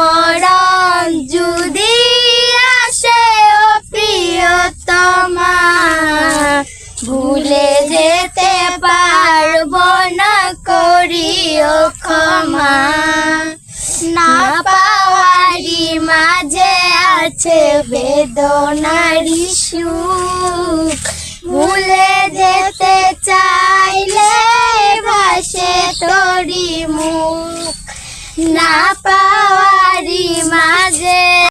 মরণ যদি আসে, ও প্রিয়তমা, ভুলে যেতে পারব না, করিও ক্ষমা। না পাওয়ারি মাঝে আছে বেদনারি সুখ ভুলে যেতে চাইলে ভাসে তোরি মুখ। না পাওয়ারি মাঝে